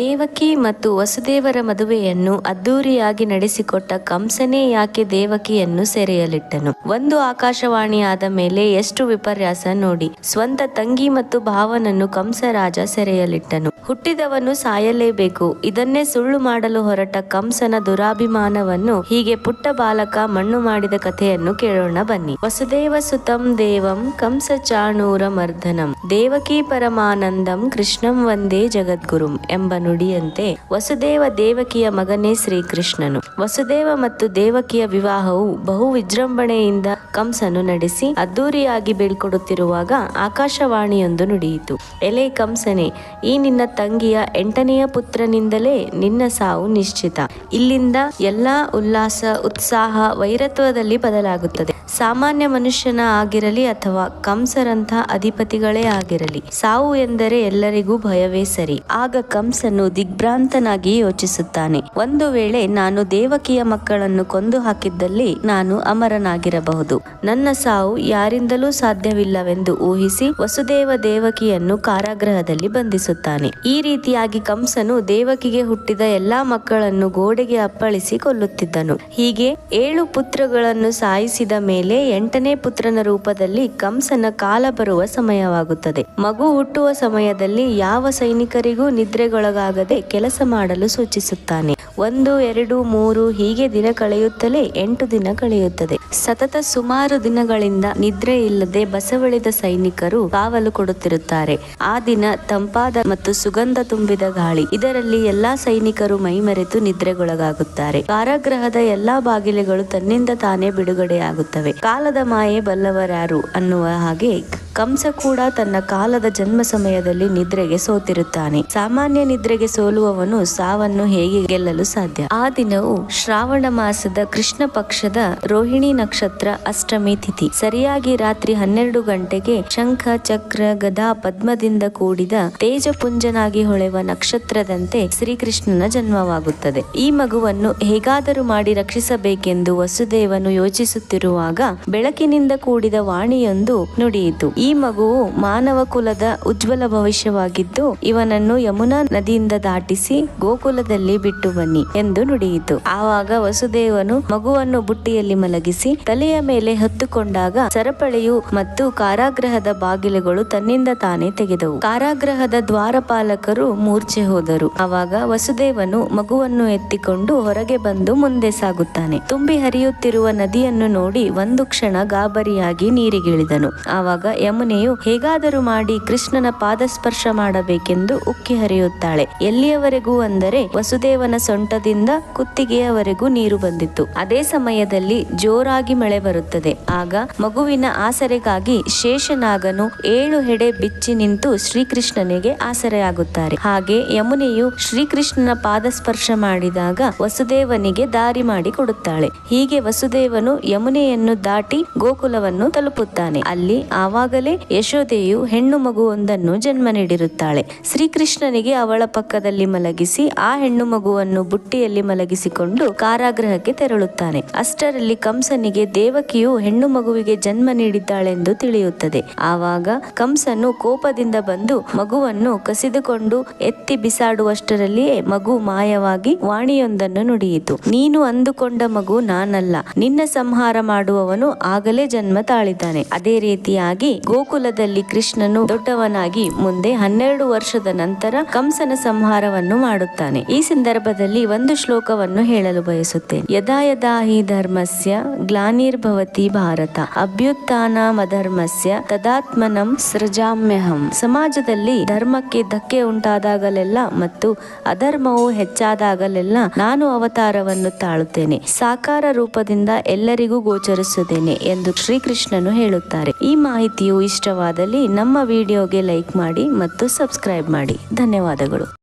ದೇವಕಿ ಮತ್ತು ವಸುದೇವರ ಮದುವೆಯನ್ನು ಅದ್ದೂರಿಯಾಗಿ ನಡೆಸಿಕೊಟ್ಟ ಕಂಸನೇ ಯಾಕೆ ದೇವಕಿಯನ್ನು ಸೆರೆಯಲಿಟ್ಟನು ಒಂದು ಆಕಾಶವಾಣಿ ಆದ ಮೇಲೆ ಎಷ್ಟು ವಿಪರ್ಯಾಸ ನೋಡಿ, ಸ್ವಂತ ತಂಗಿ ಮತ್ತು ಭಾವನನ್ನು ಕಂಸರಾಜ ಸೆರೆಯಲಿಟ್ಟನು ಹುಟ್ಟಿದವನು ಸಾಯಲೇಬೇಕು, ಇದನ್ನೇ ಸುಳ್ಳು ಮಾಡಲು ಹೊರಟ ಕಂಸನ ದುರಾಭಿಮಾನವನ್ನು ಹೀಗೆ ಪುಟ್ಟ ಬಾಲಕ ಮಣ್ಣು ಮಾಡಿದ ಕಥೆಯನ್ನು ಕೇಳೋಣ ಬನ್ನಿ. ವಸುದೇವ ಸುತಂ ದೇವಂ ಕಂಸ ಚಾಣೂರ ಮರ್ದನಂ, ದೇವಕಿ ಪರಮಾನಂದಂ ಕೃಷ್ಣಂ ವಂದೇ ಜಗದ್ಗುರುಂ ಎಂಬ ನುಡಿಯಂತೆ ವಸುದೇವ ದೇವಕಿಯ ಮಗನೇ ಶ್ರೀಕೃಷ್ಣನು. ವಸುದೇವ ಮತ್ತು ದೇವಕಿಯ ವಿವಾಹವು ಬಹು ವಿಜೃಂಭಣೆಯಿಂದ ಕಂಸನು ನಡೆಸಿ ಅದ್ದೂರಿಯಾಗಿ ಬೀಳ್ಕೊಡುತ್ತಿರುವಾಗ ಆಕಾಶವಾಣಿಯೊಂದು ನುಡಿಯಿತು. ಎಲೆ ಕಂಸನೆ, ಈ ನಿನ್ನ ತಂಗಿಯ ಎಂಟನೆಯ ಪುತ್ರನಿಂದಲೇ ನಿನ್ನ ಸಾವು ನಿಶ್ಚಿತ. ಇಲ್ಲಿಂದ ಎಲ್ಲಾ ಉಲ್ಲಾಸ, ಉತ್ಸಾಹ, ವೈರತ್ವದಲ್ಲಿ ಬದಲಾಗುತ್ತದೆ. ಸಾಮಾನ್ಯ ಮನುಷ್ಯನ ಆಗಿರಲಿ ಅಥವಾ ಕಂಸರಂತಹ ಅಧಿಪತಿಗಳೇ ಆಗಿರಲಿ, ಸಾವು ಎಂದರೆ ಎಲ್ಲರಿಗೂ ಭಯವೇ ಸರಿ. ಆಗ ಕಂಸನು ದಿಗ್ಭ್ರಾಂತನಾಗಿ ಯೋಚಿಸುತ್ತಾನೆ. ಒಂದು ವೇಳೆ ನಾನು ದೇವಕಿಯ ಮಕ್ಕಳನ್ನು ಕೊಂದು ಹಾಕಿದ್ದಲ್ಲಿ ನಾನು ಅಮರನಾಗಿರಬಹುದು. ನನ್ನ ಸಾವು ಯಾರಿಂದಲೂ ಸಾಧ್ಯವಿಲ್ಲವೆಂದು ಊಹಿಸಿ ವಸುದೇವ ದೇವಕಿಯನ್ನು ಕಾರಾಗೃಹದಲ್ಲಿ ಬಂಧಿಸುತ್ತಾನೆ. ಈ ರೀತಿಯಾಗಿ ಕಂಸನು ದೇವಕಿಗೆ ಹುಟ್ಟಿದ ಎಲ್ಲಾ ಮಕ್ಕಳನ್ನು ಗೋಡೆಗೆ ಅಪ್ಪಳಿಸಿ ಕೊಲ್ಲುತ್ತಿದ್ದನು. ಹೀಗೆ ಏಳು ಪುತ್ರಗಳನ್ನು ಸಾಯಿಸಿದ ಮೇಲೆ ಎಂಟನೇ ಪುತ್ರನ ರೂಪದಲ್ಲಿ ಕಂಸನ ಕಾಲ ಬರುವ ಸಮಯವಾಗುತ್ತದೆ. ಮಗು ಹುಟ್ಟುವ ಸಮಯದಲ್ಲಿ ಯಾವ ಸೈನಿಕರಿಗೂ ನಿದ್ರೆಗೊಳಗಾಗದೆ ಕೆಲಸ ಮಾಡಲು ಸೂಚಿಸುತ್ತಾನೆ. ಒಂದು, ಎರಡು, ಮೂರು ಹೀಗೆ ದಿನ ಕಳೆಯುತ್ತಲೇ ಎಂಟು ದಿನ ಕಳೆಯುತ್ತದೆ. ಸತತ ಸುಮಾರು ದಿನಗಳಿಂದ ನಿದ್ರೆ ಇಲ್ಲದೆ ಬಸವಳಿದ ಸೈನಿಕರು ಕಾವಲು ಕೊಡುತ್ತಿರುತ್ತಾರೆ. ಆ ದಿನ ತಂಪಾದ ಮತ್ತು ಸುಗಂಧ ತುಂಬಿದ ಗಾಳಿ. ಇದರಲ್ಲಿ ಎಲ್ಲಾ ಸೈನಿಕರು ಮೈಮರೆತು ನಿದ್ರೆಗೊಳಗಾಗುತ್ತಾರೆ. ಕಾರಾಗೃಹದ ಎಲ್ಲಾ ಬಾಗಿಲುಗಳು ತನ್ನಿಂದ ತಾನೇ ಬಿಡುಗಡೆಯಾಗುತ್ತವೆ. ಕಾಲದ ಮಾಯೆ ಬಲ್ಲವರಾರು ಅನ್ನುವ ಹಾಗೆ ಕಂಸ ಕೂಡ ತನ್ನ ಕಾಲದ ಜನ್ಮ ಸಮಯದಲ್ಲಿ ನಿದ್ರೆಗೆ ಸೋತಿರುತ್ತಾನೆ. ಸಾಮಾನ್ಯ ನಿದ್ರೆಗೆ ಸೋಲುವವನು ಸಾವನ್ನು ಹೇಗೆ ಗೆಲ್ಲಲು ಸಾಧ್ಯ? ಆ ದಿನವು ಶ್ರಾವಣ ಮಾಸದ ಕೃಷ್ಣ ಪಕ್ಷದ ರೋಹಿಣಿ ನಕ್ಷತ್ರ ಅಷ್ಟಮಿ ತಿಥಿ. ಸರಿಯಾಗಿ ರಾತ್ರಿ ಹನ್ನೆರಡು ಗಂಟೆಗೆ ಶಂಖ, ಚಕ್ರ, ಗದಾ, ಪದ್ಮದಿಂದ ಕೂಡಿದ ತೇಜಪುಂಜನಾಗಿ ಹೊಳೆವ ನಕ್ಷತ್ರದಂತೆ ಶ್ರೀಕೃಷ್ಣನ ಜನ್ಮವಾಗುತ್ತದೆ. ಈ ಮಗುವನ್ನು ಹೇಗಾದರೂ ಮಾಡಿ ರಕ್ಷಿಸಬೇಕೆಂದು ವಸುದೇವನು ಯೋಚಿಸುತ್ತಿರುವಾಗ ಬೆಳಕಿನಿಂದ ಕೂಡಿದ ವಾಣಿಯೊಂದು ನುಡಿಯಿತು. ಈ ಮಗುವು ಮಾನವ ಕುಲದ ಉಜ್ವಲ ಭವಿಷ್ಯವಾಗಿದ್ದು ಇವನನ್ನು ಯಮುನಾ ನದಿಯಿಂದ ದಾಟಿಸಿ ಗೋಕುಲದಲ್ಲಿ ಬಿಟ್ಟು ಬನ್ನಿ ಎಂದು ನುಡಿಯಿತು. ಆವಾಗ ವಸುದೇವನು ಮಗುವನ್ನು ಬುಟ್ಟಿಯಲ್ಲಿ ಮಲಗಿಸಿ ತಲೆಯ ಮೇಲೆ ಹತ್ತುಕೊಂಡಾಗ ಸರಪಳಿಯು ಮತ್ತು ಕಾರಾಗೃಹದ ಬಾಗಿಲುಗಳು ತನ್ನಿಂದ ತಾನೇ ತೆಗೆದವು. ಕಾರಾಗೃಹದ ದ್ವಾರಪಾಲಕರು ಮೂರ್ಛೆ ಹೋದರು. ಆವಾಗ ವಸುದೇವನು ಮಗುವನ್ನು ಎತ್ತಿಕೊಂಡು ಹೊರಗೆ ಬಂದು ಮುಂದೆ ಸಾಗುತ್ತಾನೆ. ತುಂಬಿ ಹರಿಯುತ್ತಿರುವ ನದಿಯನ್ನು ನೋಡಿ ಒಂದು ಕ್ಷಣ ಗಾಬರಿಯಾಗಿ ನೀರಿಗಿಳಿದನು. ಆವಾಗ ಯಮುನೆಯು ಹೇಗಾದರೂ ಮಾಡಿ ಕೃಷ್ಣನ ಪಾದಸ್ಪರ್ಶ ಮಾಡಬೇಕೆಂದು ಉಕ್ಕಿ ಹರಿಯುತ್ತಾಳೆ. ಎಲ್ಲಿಯವರೆಗೂ ಅಂದರೆ ವಸುದೇವನ ಸೊಂಟದಿಂದ ಕುತ್ತಿಗೆಯವರೆಗೂ ನೀರು ಬಂದಿತ್ತು. ಅದೇ ಸಮಯದಲ್ಲಿ ಜೋರಾಗಿ ಮಳೆ ಬರುತ್ತದೆ. ಆಗ ಮಗುವಿನ ಆಸರೆಗಾಗಿ ಶೇಷನಾಗನು ಏಳು ಹೆಡೆ ಬಿಚ್ಚಿ ನಿಂತು ಶ್ರೀಕೃಷ್ಣನಿಗೆ ಆಸರೆಯಾಗುತ್ತಾರೆ. ಹಾಗೆ ಯಮುನೆಯು ಶ್ರೀಕೃಷ್ಣನ ಪಾದಸ್ಪರ್ಶ ಮಾಡಿದಾಗ ವಸುದೇವನಿಗೆ ದಾರಿ ಮಾಡಿ ಕೊಡುತ್ತಾಳೆ. ಹೀಗೆ ವಸುದೇವನು ಯಮುನೆಯನ್ನು ದಾಟಿ ಗೋಕುಲವನ್ನು ತಲುಪುತ್ತಾನೆ. ಅಲ್ಲಿ ಯಶೋದೆಯು ಹೆಣ್ಣು ಮಗುವೊಂದನ್ನು ಜನ್ಮ ನೀಡಿರುತ್ತಾಳೆ. ಶ್ರೀಕೃಷ್ಣನಿಗೆ ಅವಳ ಪಕ್ಕದಲ್ಲಿ ಮಲಗಿಸಿ, ಆ ಹೆಣ್ಣು ಮಗುವನ್ನು ಬುಟ್ಟಿಯಲ್ಲಿ ಮಲಗಿಸಿಕೊಂಡು ಕಾರಾಗೃಹಕ್ಕೆ ತೆರಳುತ್ತಾನೆ. ಅಷ್ಟರಲ್ಲಿ ಕಂಸನಿಗೆ, ದೇವಕಿಯು ಹೆಣ್ಣು ಮಗುವಿಗೆ ಜನ್ಮ ನೀಡಿದ್ದಾಳೆಂದು ತಿಳಿಯುತ್ತದೆ. ಆವಾಗ ಕಂಸನು ಕೋಪದಿಂದ ಬಂದು ಮಗುವನ್ನು ಕಸಿದುಕೊಂಡು ಎತ್ತಿ ಬಿಸಾಡುವಷ್ಟರಲ್ಲಿಯೇ ಮಗು ಮಾಯವಾಗಿ ವಾಣಿಯೊಂದನ್ನು ನುಡಿಯಿತು. ನೀನು ಅಂದುಕೊಂಡ ಮಗು ನಾನಲ್ಲ. ನಿನ್ನ ಸಂಹಾರ ಮಾಡುವವನು ಆಗಲೇ ಜನ್ಮ ತಾಳಿದ್ದಾನೆ. ಅದೇ ರೀತಿಯಾಗಿ ಗೋಕುಲದಲ್ಲಿ ಕೃಷ್ಣನು ದೊಡ್ಡವನಾಗಿ ಮುಂದೆ ಹನ್ನೆರಡು ವರ್ಷದ ನಂತರ ಕಂಸನ ಸಂಹಾರವನ್ನು ಮಾಡುತ್ತಾನೆ. ಈ ಸಂದರ್ಭದಲ್ಲಿ ಒಂದು ಶ್ಲೋಕವನ್ನು ಹೇಳಲು ಬಯಸುತ್ತೇನೆ. ಯದಾ ಯದಾ ಧರ್ಮಸ್ಯ ಗ್ಲಾನಿರ್ಭವತಿ ಭಾರತ. ಅಭ್ಯುತ್ಥಾನಮಧರ್ಮಸ್ಯ ತದಾತ್ಮನಂ ಸೃಜಾಮ್ಯಹಂ. ಸಮಾಜದಲ್ಲಿ ಧರ್ಮಕ್ಕೆ ಧಕ್ಕೆ ಉಂಟಾದಾಗಲೆಲ್ಲ ಮತ್ತು ಅಧರ್ಮವು ಹೆಚ್ಚಾದಾಗಲೆಲ್ಲ ನಾನು ಅವತಾರವನ್ನು ತಾಳುತ್ತೇನೆ. ಸಾಕಾರ ರೂಪದಿಂದ ಎಲ್ಲರಿಗೂ ಗೋಚರಿಸುತ್ತೇನೆ ಎಂದು ಶ್ರೀಕೃಷ್ಣನು ಹೇಳುತ್ತಾರೆ. ಈ ಮಾಹಿತಿಯು ಇಷ್ಟವಾದಲ್ಲಿ ನಮ್ಮ ವಿಡಿಯೋಗೆ ಲೈಕ್ ಮಾಡಿ ಮತ್ತು ಸಬ್ಸ್ಕ್ರೈಬ್ ಮಾಡಿ. ಧನ್ಯವಾದಗಳು.